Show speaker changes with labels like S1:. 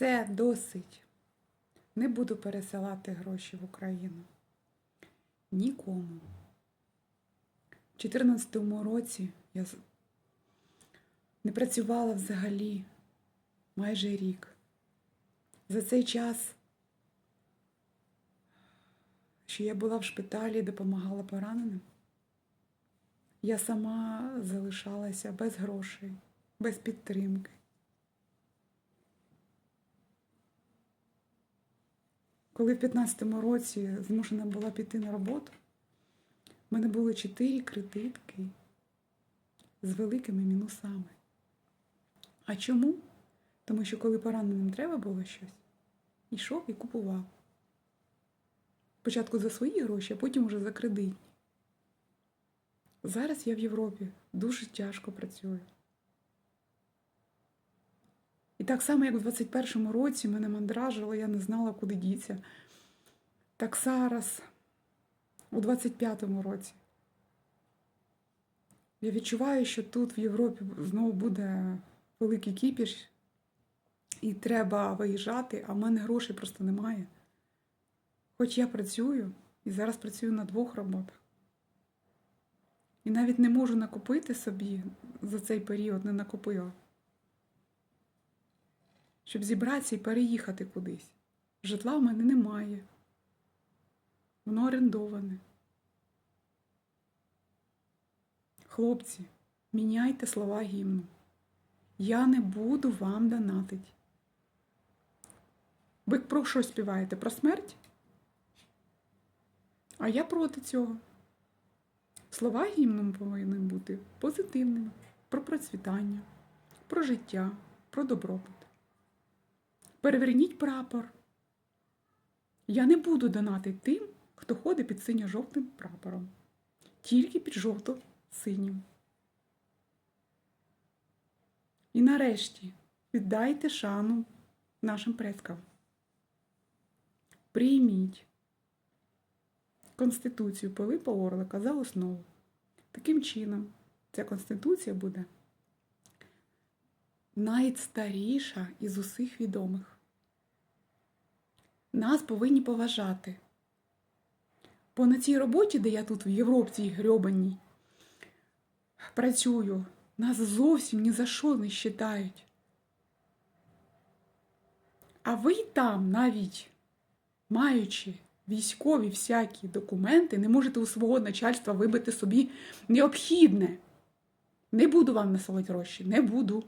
S1: Все досить. Не буду пересилати гроші в Україну. Нікому. У 2014 році я не працювала взагалі майже рік. За цей час, що я була в шпиталі і допомагала пораненим, я сама залишалася без грошей, без підтримки. Коли в 15-му році змушена була піти на роботу, в мене було чотири кредитки з великими мінусами. А чому? Тому що коли пораненим треба було щось, йшов і купував. Спочатку за свої гроші, а потім уже за кредитні. Зараз я в Європі дуже тяжко працюю. І так само, як в 21-му році мене мандражило, я не знала, куди діться. Так зараз, у 25-му році, я відчуваю, що тут в Європі знову буде великий кіпіш, і треба виїжджати, а в мене грошей просто немає. Хоч я працюю і зараз працюю на двох роботах. І навіть не можу накопити собі за цей період, не накопила щоб зібратися і переїхати кудись. Житла в мене немає. Воно орендоване. Хлопці, міняйте слова гімну. Я не буду вам донатить. Ви про що співаєте? Про смерть? А я проти цього. Слова гімну повинні бути позитивними, про процвітання, про життя, про добробут. Переверніть прапор. Я не буду донати тим, хто ходить під синьо-жовтим прапором, тільки під жовто-синім. І нарешті віддайте шану нашим предкам. Прийміть Конституцію Пилипа Орлика за основу. Таким чином, ця конституція буде найстаріша із усіх відомих. Нас повинні поважати. Бо на цій роботі, де я тут в Європі грьобаній працюю, нас зовсім ні за що не вважають. А ви там навіть, маючи військові всякі документи, не можете у свого начальства вибити собі необхідне. Не буду вам насилати гроші, не буду.